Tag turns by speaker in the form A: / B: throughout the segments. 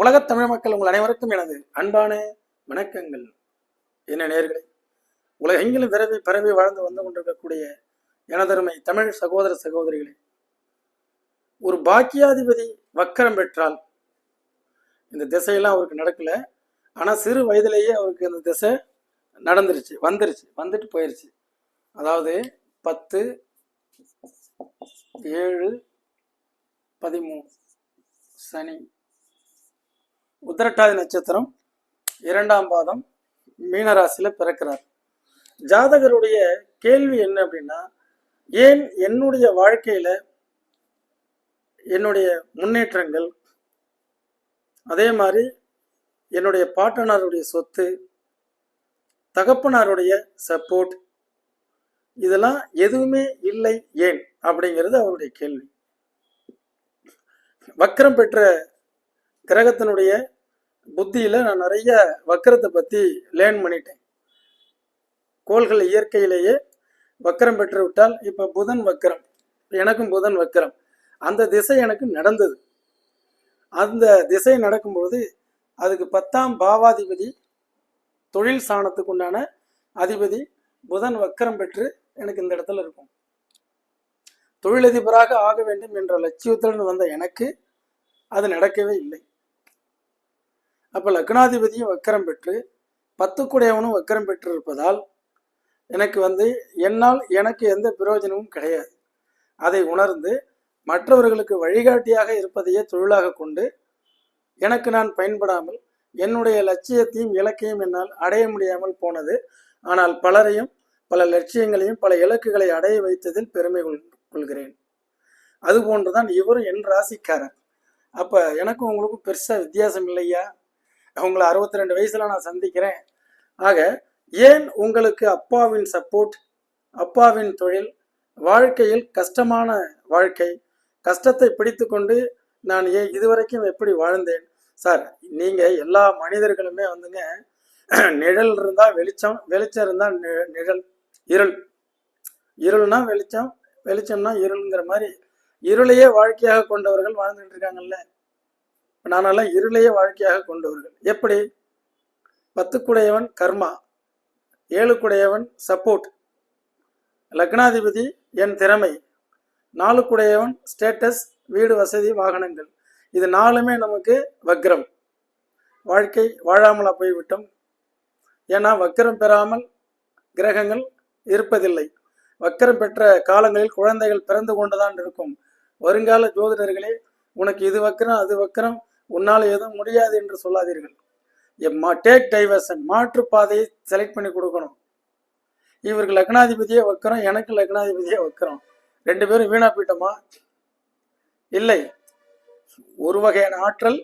A: உலகத் தமிழ் மக்கள் உங்கள் அனைவருக்கும் எனது அன்பான வணக்கங்கள். என்ன நேர்களே உலகெங்கிலும் விரவி பரவி வாழ்ந்து வந்து கொண்டிருக்கக்கூடிய எனதருமை தமிழ் சகோதர சகோதரிகளே ஒரு பாக்கியாதிபதி வக்கரம் பெற்றால் இந்த திசையெல்லாம் அவருக்கு நடக்கல. ஆனா சிறு வயதிலேயே அவருக்கு அந்த திசை நடந்துருச்சு வந்துருச்சு வந்துட்டு போயிருச்சு. அதாவது பத்து ஏழு பதிமூணு சனி உத்திரட்டாதி நட்சத்திரம் இரண்டாம் பாதம் மீனராசியில் பிறக்கிறார். ஜாதகருடைய கேள்வி என்ன அப்படின்னா ஏன் என்னுடைய வாழ்க்கையில் என்னுடைய முன்னேற்றங்கள் அதே மாதிரி என்னுடைய பாட்டனாருடைய சொத்து தகப்பனாருடைய சப்போர்ட் இதெல்லாம் எதுவுமே இல்லை ஏன் அப்படிங்கிறது அவருடைய கேள்வி. வக்கரம் பெற்ற கிரகத்தினுடைய புத்தியில நான் நிறைய வக்கரத்தை பத்தி லேர்ன் பண்ணிட்டேன். கோள்கள் இயற்கையிலேயே வக்கரம் பெற்று விட்டால் இப்ப புதன் வக்கரம் எனக்கும் புதன் வக்கரம். அந்த திசை எனக்கு நடந்தது. அந்த திசை நடக்கும்பொழுது அதுக்கு பத்தாம் பாவாதிபதி தொழில் சாணத்துக்கு உண்டான அதிபதி புதன் வக்கரம் பெற்று எனக்கு இந்த இடத்துல இருக்கும். தொழிலதிபராக ஆக வேண்டும் என்ற லட்சியத்துடன் வந்த எனக்கு அது நடக்கவே இல்லை. அப்போ லக்னாதிபதியும் வக்கரம் பெற்று பத்துக்குடையவனும் வக்கரம் பெற்று இருப்பதால் எனக்கு வந்து என்னால் எனக்கு எந்த பிரயோஜனமும் கிடையாது. அதை உணர்ந்து மற்றவர்களுக்கு வழிகாட்டியாக இருப்பதையே தொழிலாக கொண்டு எனக்கு நான் பயன்படாமல் என்னுடைய லட்சியத்தையும் இலக்கையும் என்னால் அடைய முடியாமல் போனது. ஆனால் பலரையும் பல லட்சியங்களையும் பல இலக்குகளை அடைய வைத்ததில் பெருமை கொள் கொள்கிறேன். அதுபோன்றுதான் இவரும் என் ராசிக்காரர். அப்போ எனக்கும் உங்களுக்கும் பெருசாக வித்தியாசம் இல்லையா? உங்களை அறுபத்தி ரெண்டு வயசுல நான் சந்திக்கிறேன். ஆக ஏன் உங்களுக்கு அப்பாவின் சப்போர்ட் அப்பாவின் தொழில் வாழ்க்கையில் கஷ்டமான வாழ்க்கை கஷ்டத்தை பிடித்து கொண்டு நான் ஏன் இதுவரைக்கும் எப்படி வாழ்ந்தேன்? சார் நீங்க எல்லா மனிதர்களுமே வந்துங்க நிழல் இருந்தா வெளிச்சம் வெளிச்சம் இருந்தா நிழல் இருள். இருள்னா வெளிச்சம் வெளிச்சம்னா இருளுங்கிற மாதிரி இருளையே வாழ்க்கையாக கொண்டவர்கள் வாழ்ந்துட்டு இருக்காங்கல்ல. நானெல்லாம் இருளையே வாழ்க்கையாக கொண்டவர்கள். எப்படி? பத்துக்குடையவன் கர்மா ஏழுக்குடையவன் சப்போர்ட் லக்னாதிபதி என் திறமை நாலுக்குடையவன் ஸ்டேட்டஸ் வீடு வசதி வாகனங்கள். இது நாலுமே நமக்கு வக்ரம். வாழ்க்கை வாழாமலா போய்விட்டோம். ஏன்னா வக்கரம் பெறாமல் கிரகங்கள் இருப்பதில்லை. வக்கரம் பெற்ற காலங்களில் குழந்தைகள் பிறந்து கொண்டுதான் இருக்கும். வருங்கால ஜோதிடர்களே உனக்கு இது வக்கரம் அது வக்கரம் உன்னால் எதுவும் முடியாது என்று சொல்லாதீர்கள். டேக் டைவர்ஷன் மாற்றுப்பாதையை செலக்ட் பண்ணி கொடுக்கணும். இவருக்கு லக்னாதிபதியே வைக்கிறோம் எனக்கு லக்னாதிபதியே வைக்கிறோம் ரெண்டு பேரும் வீணா போயிட்டோமா? இல்லை. ஒரு வகையான ஆற்றல்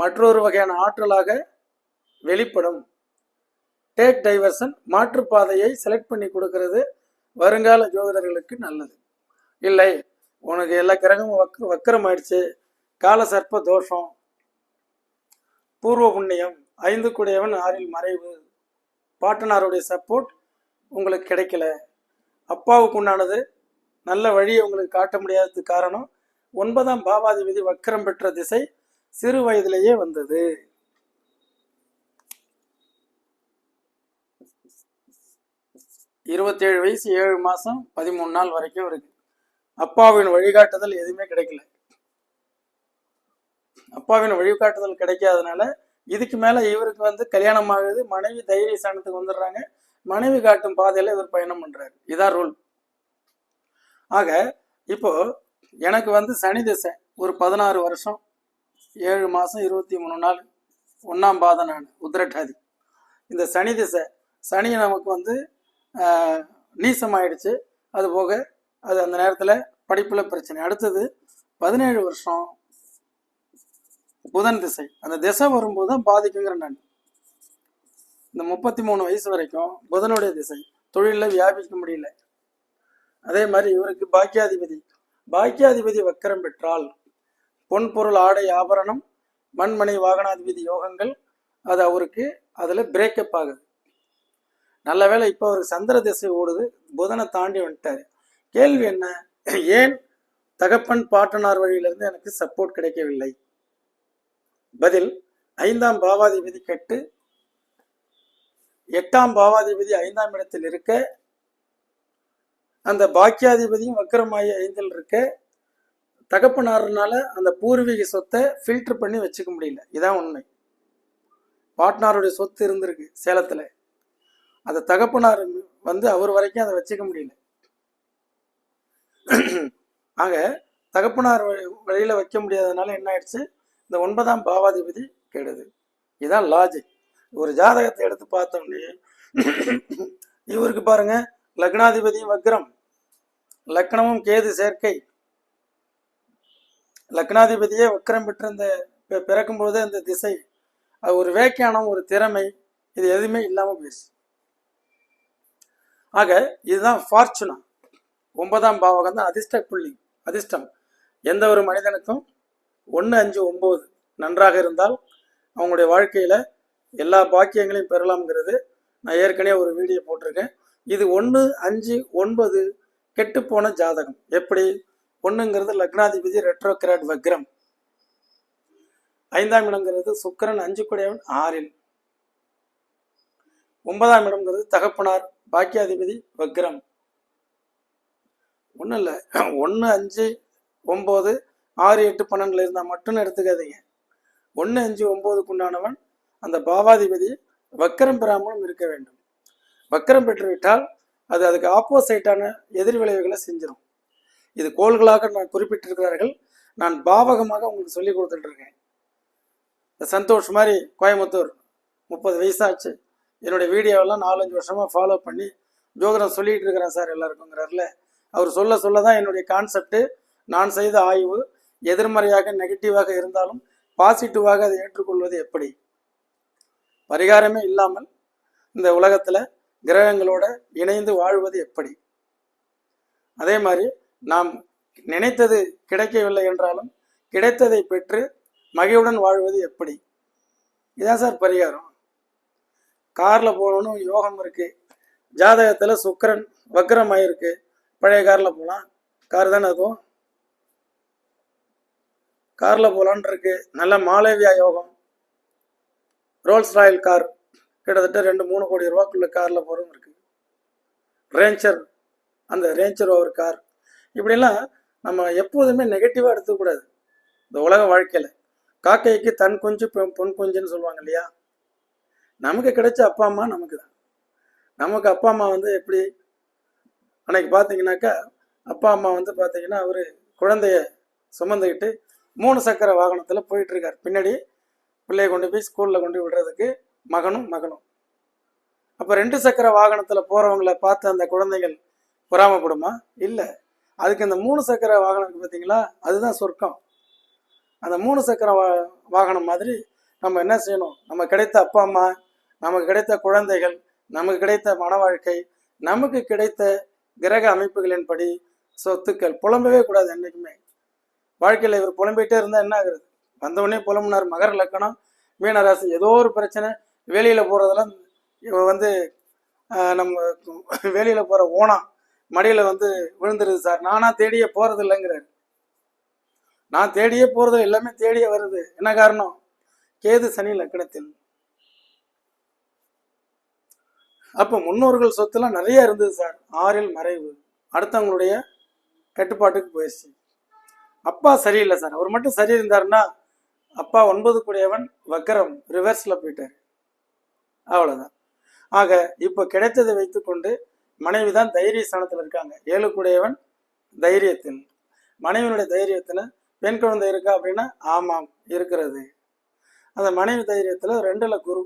A: மற்றொரு வகையான ஆற்றலாக வெளிப்படும். டேக் டைவர்ஷன் மாற்றுப்பாதையை செலக்ட் பண்ணி கொடுக்கறது வருங்கால ஜோதிடர்களுக்கு நல்லது. இல்லை. உனக்கு எல்லா கிரகமும் வக்க வக்கரம் ஆயிடுச்சு கால சர்ப்ப தோஷம் பூர்வ புண்ணியம் ஐந்து குடையவன் ஆறில் மறைவு. பாட்டனாருடைய சப்போர்ட் உங்களுக்கு கிடைக்கல. அப்பாவுக்கு உண்டானது நல்ல வழியை உங்களுக்கு காட்ட முடியாதது காரணம் ஒன்பதாம் பாவாதிபதி வக்கரம் பெற்ற திசை சிறு வயதிலேயே வந்தது. இருபத்தேழு வயசு ஏழு மாதம் பதிமூணு நாள் வரைக்கும் இருக்கு. அப்பாவின் வழிகாட்டுதல் எதுவுமே கிடைக்கல. அப்பாவின் வழிகாட்டுதல் கிடைக்காதனால இதுக்கு மேல இவருக்கு வந்து கல்யாணம் ஆகுது மனைவி தைரிய ஸ்தானத்துக்கு வந்துடுறாங்க. மனைவி காட்டும் பாதையில இவர் பயணம் பண்றாரு. இதான் ரூல் ஆக இப்போ எனக்கு வந்து சனி திசை ஒரு பதினாறு வருஷம் ஏழு மாசம் இருபத்தி மூணு நாள் ஒன்னாம் பாதம் நான் உத்திரட்டாதி. இந்த சனி திசை சனி நமக்கு வந்து நீசம் நீசமாயிடுச்சு. அது போக அது அந்த நேரத்துல படிப்புல பிரச்சனை. அடுத்தது பதினேழு வருஷம் புதன் திசை. அந்த திசை வரும்போது தான் பாதிக்குங்கிற நான். இந்த முப்பத்தி மூணு வயசு வரைக்கும் புதனுடைய திசை. தொழிலில் வியாபிக்க முடியல. அதே மாதிரி இவருக்கு பாக்கியாதிபதி. பாக்கியாதிபதி வக்கரம் பெற்றால் பொன் பொருள் ஆடை ஆபரணம் மண்மனை வாகனாதிபதி யோகங்கள் அது அவருக்கு அதில் பிரேக்கப் ஆகுது. நல்ல வேளை இப்போ அவருக்கு சந்திர திசை ஓடுது. புதனை தாண்டி வந்துட்டார். கேள்வி என்ன? ஏன் தகப்பன் பாட்டனார் வழியிலிருந்து எனக்கு சப்போர்ட் கிடைக்கவில்லை? பதில் ஐந்தாம் பாவாதிபதி கெட்டு எட்டாம் பாவாதிபதி ஐந்தாம் இடத்தில் இருக்க அந்த பாக்கியாதிபதியும் வக்கரமாயி ஐந்தில் இருக்க தகப்பனாருனால அந்த பூர்வீக சொத்தை ஃபில்டர் பண்ணி வச்சுக்க முடியல. இதான் உண்மை. பாட்னாருடைய சொத்து இருந்திருக்கு சேலத்தில். அந்த தகப்பனார் வந்து அவர் வரைக்கும் அதை வச்சுக்க முடியல. ஆக தகப்பனார் வழி- வைக்க முடியாதனால என்ன ஆயிடுச்சு? இந்த ஒன்பதாம் பாவாதிபதி கெடுது. இதுதான் லாஜிக் ஒரு ஜாதகத்தை எடுத்து பார்த்தோம்னே இவருக்கு பாருங்க லக்னாதிபதி வக்ரம் லக்னமும் கேது சேர்க்கை. லக்னாதிபதியே வக்ரம் பெற்று இந்த பி- இந்த திசை. அது ஒரு வேக்கியானம் ஒரு திறமை இது எதுவுமே இல்லாமல் போயிடுச்சு ஆக இதுதான் ஃபார்ச்சுனா ஒன்பதாம் பாவகம் தான் அதிர்ஷ்ட புள்ளி அதிர்ஷ்டம். எந்த ஒரு மனிதனுக்கும் ஒன்று அஞ்சு ஒம்பது நன்றாக இருந்தால் அவங்களுடைய வாழ்க்கையில் எல்லா பாக்கியங்களையும் பெறலாம்ங்கிறது நான் ஏற்கனவே ஒரு வீடியோ போட்டிருக்கேன். இது ஒன்று அஞ்சு ஒன்பது கெட்டுப்போன ஜாதகம். எப்படி? ஒன்றுங்கிறது லக்னாதிபதி ரெட்ரோகிராட் வக்ரம். ஐந்தாம் இடங்கிறது சுக்கரன் அஞ்சு குடையவன் ஆறில். ஒன்பதாம் இடம்ங்கிறது தகப்பனார் பாக்கியாதிபதி வக்ரம். ஒன்றும் இல்லை. ஒன்று அஞ்சு ஒம்பது ஆறு எட்டு பன்னெண்டில் இருந்தால் மட்டும் எடுத்துக்காதீங்க. ஒன்று அஞ்சு ஒம்போதுக்கு உண்டானவன் அந்த பாவாதிபதி வக்கரம் பெறாமலும் இருக்க வேண்டும். வக்கரம் பெற்றுவிட்டால் அது அதுக்கு ஆப்போசைட்டான எதிர் விளைவுகளை செஞ்சிடும் இது கோள்களாக நான் குறிப்பிட்டிருக்கிறார்கள். நான் பாவகமாக உங்களுக்கு சொல்லி கொடுத்துட்டு இருக்கேன் இந்த சந்தோஷ் மாதிரி கோயம்புத்தூர் முப்பது வயசாச்சு. என்னுடைய வீடியோவெல்லாம் நாலஞ்சு வருஷமா ஃபாலோ பண்ணி ஜோகரம் சொல்லிட்டு இருக்கிறேன் சார் எல்லாருக்குங்கிறாருல அவர் சொல்ல சொல்ல தான் என்னுடைய கான்செப்ட் நான் செய்த ஆய்வு எதிர்மறையாக நெகட்டிவாக இருந்தாலும் பாசிட்டிவாக அதை ஏற்றுக்கொள்வது எப்படி? பரிகாரமே இல்லாமல் இந்த உலகத்தில் கிரகங்களோட இணைந்து வாழ்வது எப்படி? அதே மாதிரி நாம் நினைத்தது கிடைக்கவில்லை என்றாலும் கிடைத்ததை பெற்று மகிழ்வுடன் வாழ்வது எப்படி? இதான் சார் பரிகாரம். காரில் போகணும்னு யோகம் இருக்குது ஜாதகத்தில் சுக்கரன் வக்கரமாயிருக்கு பழைய காரில் போகலாம் கார் தானே அதுவும்? காரில் போகலான் இருக்கு நல்ல மாலேவியா யோகம். ரோல்ஸ் ராயல் கார் கிட்டத்தட்ட ரெண்டு மூணு கோடி ரூபாக்குள்ள காரில் போகிறதும் இருக்கு. ரேஞ்சர் அந்த ரேஞ்சர் ஓவர் கார் இப்படிலாம் நம்ம எப்போதுமே நெகட்டிவாக எடுத்துக்கூடாது இந்த உலக வாழ்க்கையில். காக்கைக்கு தன் குஞ்சு பொன் பொன் குஞ்சுன்னு சொல்லுவாங்க இல்லையா? நமக்கு கிடைச்ச அப்பா அம்மா நமக்கு தான் நமக்கு அப்பா அம்மா வந்து எப்படி? அன்னைக்கு பார்த்தீங்கன்னாக்கா அப்பா அம்மா வந்து பார்த்தீங்கன்னா அவர் குழந்தைய சுமந்துக்கிட்டு மூணு சக்கர வாகனத்தில் போயிட்டுருக்கார். பின்னாடி பிள்ளையை கொண்டு போய் ஸ்கூலில் கொண்டு விடுறதுக்கு மகனும் மகனும். அப்போ ரெண்டு சக்கர வாகனத்தில் போகிறவங்கள பார்த்து அந்த குழந்தைகள் பொறாமப்படுமா? இல்லை. அதுக்கு இந்த மூணு சக்கர வாகனம் பார்த்தீங்களா அதுதான் சொர்க்கம். அந்த மூணு சக்கர வா வாகனம் மாதிரி நம்ம என்ன செய்யணும்? நம்ம கிடைத்த அப்பா அம்மா நமக்கு கிடைத்த குழந்தைகள் நமக்கு கிடைத்த மன வாழ்க்கை நமக்கு கிடைத்த கிரக அமைப்புகளின்படி சொத்துக்கள் புலம்பவே கூடாது என்றைக்குமே. வாழ்க்கையில் இவர் புலம்பிகிட்டே இருந்தால் என்ன ஆகுறது? வந்தவொடனே புலம்புனார். மகர லக்கணம் மீனராசி ஏதோ ஒரு பிரச்சனை. வெளியில் போகிறதெல்லாம் இவ வந்து நம்ம வெளியில் போகிற ஓனா மடியில் வந்து விழுந்துருது சார். நானாக தேடியே போகிறது இல்லைங்கிறார். நான் தேடியே போகிறது எல்லாமே தேடியே வருது. என்ன காரணம்? கேது சனி லக்கணத்தில். அப்போ முன்னோர்கள் சொத்துலாம் நிறைய இருந்தது சார். ஆறில் மறைவு. அடுத்தவங்களுடைய கட்டுப்பாட்டுக்கு போயிடுச்சு. அப்பா சரியில்லை சார். அவர் மட்டும் சரி இருந்தாருன்னா அப்பா ஒன்பது கூடியவன் வக்கரம் ரிவர்ஸில் போயிட்டார். அவ்வளோதான் ஆக இப்போ கிடைத்ததை வைத்துக்கொண்டு மனைவி தான் தைரிய ஸ்தானத்தில் இருக்காங்க. ஏழு கூடியவன் தைரியத்தில். மனைவியினுடைய தைரியத்தில் பெண் குழந்தை இருக்கா அப்படின்னா ஆமாம் இருக்கிறது. அந்த மனைவி தைரியத்தில் ரெண்டில் குரு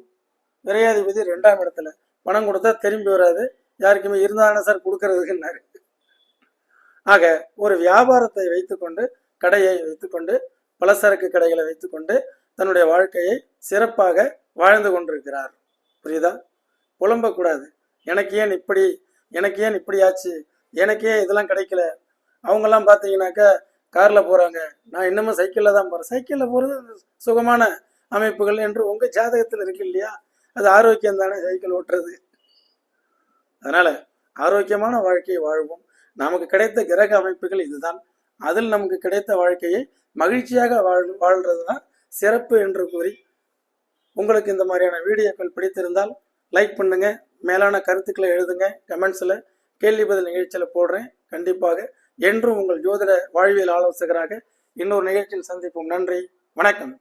A: விரையாதிபதி ரெண்டாம் இடத்துல. பணம் கொடுத்தா திரும்பி வராது. யாருக்குமே இருந்தாலும் சார் கொடுக்கறதுக்குன்னாரு. ஆக ஒரு வியாபாரத்தை வைத்துக்கொண்டு கடையை வைத்துக்கொண்டு பலசரக்கு கடைகளை வைத்துக்கொண்டு தன்னுடைய வாழ்க்கையை சிறப்பாக வாழ்ந்து கொண்டிருக்கிறார். புரியுதா? புலம்பக்கூடாது. எனக்கு ஏன் இப்படி எனக்கு ஏன் இப்படி ஆச்சு? எனக்கு ஏன் இதெல்லாம் கிடைக்கல. அவங்கெல்லாம் பார்த்தீங்கன்னாக்கா காரில் போகிறாங்க நான் இன்னமும் சைக்கிளில் தான் போகிறேன் சைக்கிளில் போகிறது சுகமான அமைப்புகள் என்று உங்கள் ஜாதகத்தில் இருக்கு இல்லையா? அது ஆரோக்கியம் தானே சைக்கிள் ஓட்டுறது. அதனால் ஆரோக்கியமான வாழ்க்கையை வாழ்வோம். நமக்கு கிடைத்த கிரக அமைப்புகள் இதுதான். அதில் நமக்கு கிடைத்த வாழ்க்கையை மகிழ்ச்சியாக வாழ் வாழ்றது தான் சிறப்பு என்று கூறி உங்களுக்கு இந்த மாதிரியான வீடியோக்கள் பிடித்திருந்தால் லைக் பண்ணுங்க மேலான கருத்துக்களை எழுதுங்க கமெண்ட்ஸில் கேள்வி பதில் நிகழ்ச்சியில் போடுறேன். கண்டிப்பாக என்றும் உங்கள் ஜோதிட வாழ்வியல் ஆலோசகராக இன்னொரு நிகழ்ச்சியில் சந்திப்போம். நன்றி வணக்கம்.